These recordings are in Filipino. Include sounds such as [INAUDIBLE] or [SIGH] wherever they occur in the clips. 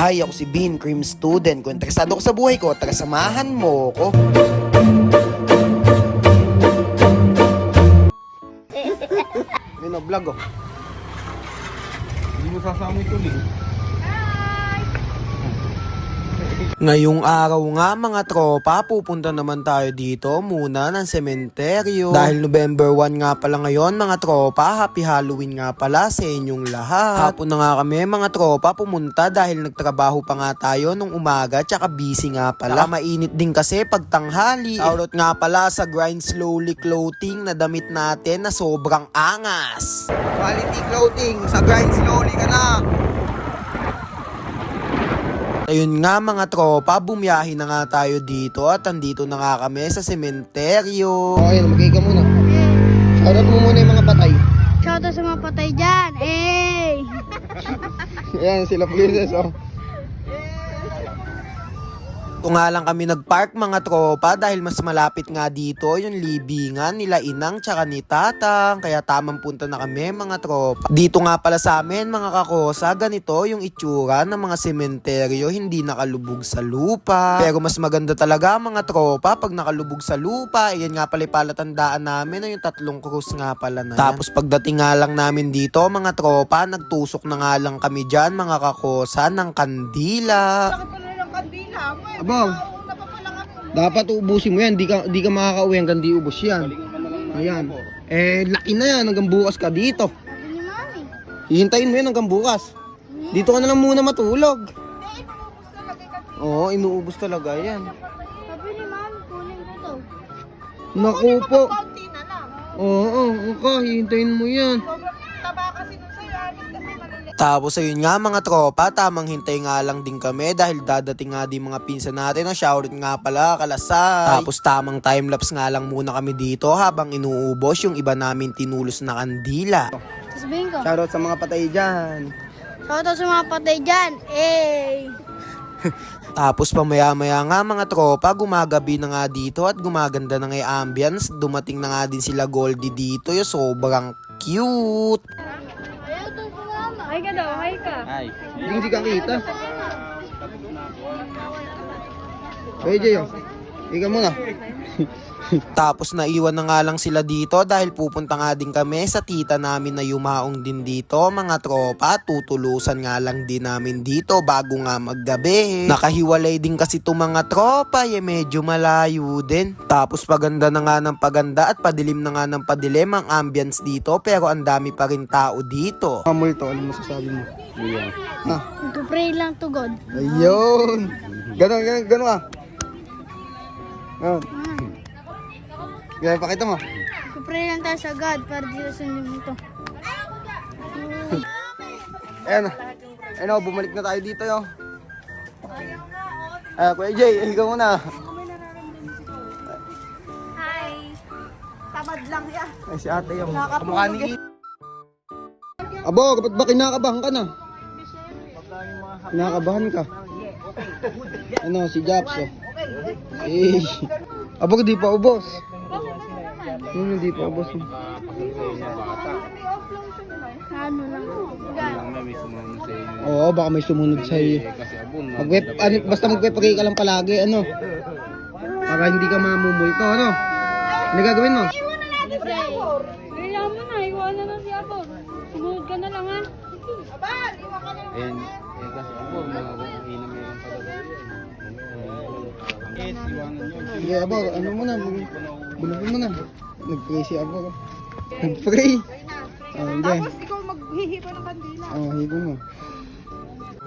Hi, ako si Bean, cream student. Kung interesado ko sa buhay ko, taga samahan mo ko. [LAUGHS] Yun o, vlog oh. Hindi mo sasama ito, Ling. Ngayong araw nga mga tropa, pupunta naman tayo dito muna ng sementeryo. Dahil November 1 nga pala ngayon mga tropa, happy Halloween nga pala sa inyong lahat. Hapon na nga kami mga tropa pumunta dahil nagtrabaho pa nga tayo nung umaga tsaka busy nga pala. Saka mainit din kasi pag tanghali. Nga pala sa Grind Slowly Clothing na damit natin na sobrang angas. Quality clothing, sa Grind Slowly ka na. Ayun nga mga tropa, bumiyahin na nga tayo dito at andito na nga kami sa sementeryo. Okay, magkay ka muna. Shoutout mo muna yung mga patay. Shoutout sa mga patay dyan. Eh! [LAUGHS] Yan, sila princess oh. Kung nga lang kami nagpark mga tropa dahil mas malapit nga dito yung libingan nila Inang tsaka ni Tatang kaya tamang punta na kami mga tropa. Dito nga pala sa amin mga kakosa ganito yung itsura ng mga sementeryo hindi nakalubog sa lupa. Pero mas maganda talaga mga tropa pag nakalubog sa lupa. Ayan nga pala palatandaan namin na yung tatlong krus nga pala na yan. Tapos pagdating nga lang namin dito mga tropa nagtusok na nga lang kami dyan mga kakosa ng kandila. Abang, dapat ubusin mo yan. Di ka, di ka makakauwi hanggang di ubos yan. Ayan. Eh, laki na yan. Hanggang bukas ka dito. Mami. Hihintayin mo yan hanggang bukas. Dito ka na lang muna matulog. Oo, inuubos talaga yan. Sabi ni Mami, kunin ko to. Naku po. Oo, oo, okay. Hihintayin mo yan. Tapos ayun nga mga tropa, tamang hintay nga lang din kami dahil dadating nga din mga pinsan natin. No? Shoutout nga pala, kalasay. Tapos tamang timelapse nga lang muna kami dito habang inuubos yung iba namin tinulos na kandila. Sasabihin ko. Shoutout sa mga patay dyan. Shoutout sa mga patay dyan. Eh! [LAUGHS] Tapos pamaya-maya nga mga tropa, gumagabi na nga dito at gumaganda na nga yung ambience. Dumating na nga din sila Goldie dito, yung sobrang cute. Daw, ay ka. Ay. Hindi ka kita. Hey Jay, ikaw muna. [LAUGHS] Tapos naiwan na nga lang sila dito dahil pupunta nga din kami sa tita namin na yumaong din dito mga tropa. Tutulusan nga lang din namin dito bago nga maggabi. Nakahiwalay din kasi to mga tropa, eh medyo malayo din. Tapos paganda na nga ng paganda at padilim na nga ng padilim ang ambience dito pero ang dami pa rin tao dito. Amol to, ano masasabi mo? Iya. Ha? Magpapray lang to God. Ayun. Ganon, ganon, ganon ah. Ganon. Ganon, pakita mo. Magpapray lang tayo sa God para di na sundin mo to. Ayan. Ayan o, bumalik na tayo dito yo. Ah, Kuya Jay, ikaw muna. Hi! Tamad lang yan. Ay, si ate yung kamukha ni Abo, kapag ba kinakabahan ka na? Kinakabahan ka? Ano, si Japs oh. Eh. Abo, di pa ubos. Ano, di pa ubos. oh. Ano lang. Lang na may sumunod sa inyo. Oo, baka may sumunod sa iyo. Kasi abon na. Mag ano, basta magpe-pray ka lang palagi, ano? Para hindi ka mamumulto, ano? Ano gagawin mo? Kaya mo na, iwanan na si Abor. Sumunod ka na lang ha. Ayan. Eh kasi abon, mga inom yan pala. Yes, iwanan nyo. Sige, abo, ano mo na? Bulubin mo na. Nag-pray si abo. Nag-pray. Oh, hindi. Tapos ikaw maghihibo ng kandila. Oh, hibo mo.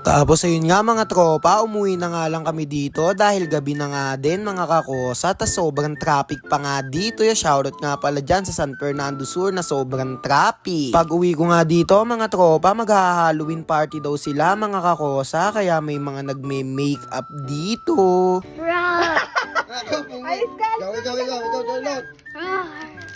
Tapos ayun nga mga tropa, umuwi na nga lang kami dito dahil gabi na nga din mga kakosa tas sobrang traffic pa nga dito. Yung shoutout nga pala dyan sa San Fernando Sur na sobrang traffic. Pag uwi ko nga dito mga tropa, mag-Halloween party daw sila mga kakosa kaya may mga nagme-makeup dito. Ayos ka! Ikaw, ikaw, ikaw, ikaw! Ah!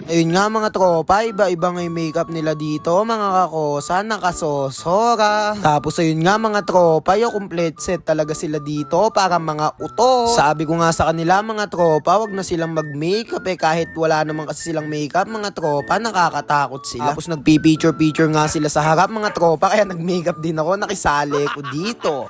Ayun nga mga tropa, iba-iba nga yung makeup nila dito, mga kakosa, nakasosora. Tapos ayun nga mga tropa, yung complete set talaga sila dito para mga uto. Sabi ko nga sa kanila mga tropa, wag na silang mag-makeup eh kahit wala naman kasi silang makeup, mga tropa, nakakatakot sila. Tapos nagpi-picture-picture nga sila sa harap mga tropa, kaya nag-makeup din ako, nakisali ko dito.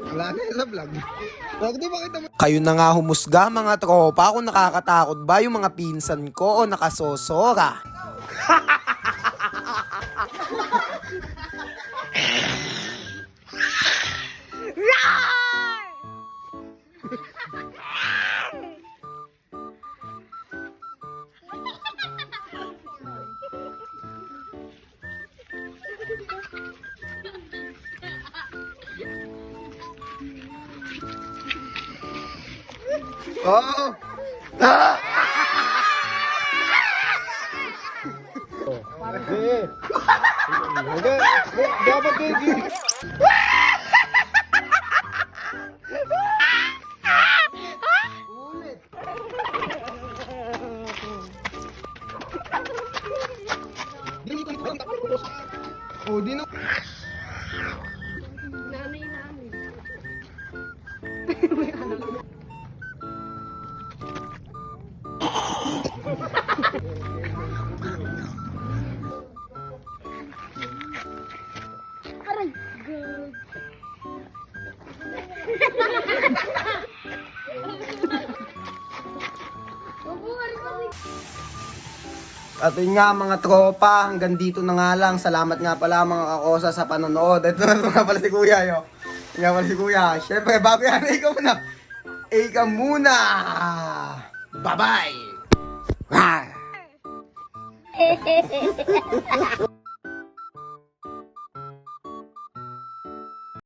Wala na sa vlog. Vlog, di ba kita mo? Kayo na nga humusga mga tropa kung nakakatakot ba yung mga pinsan ko o nakasosora. [LAUGHS] Oo. Hindi. Hindi. Dapat hindi. Oh, di na. At yun nga mga tropa, hanggang dito na nga lang. Salamat nga pala mga kakosa sa panonood. Ito na nga pala si Kuya yo. Nga pala si Kuya. Siyempre, bago yan, [LAUGHS] ikaw muna. Ikaw muna. Bye-bye. [LAUGHS]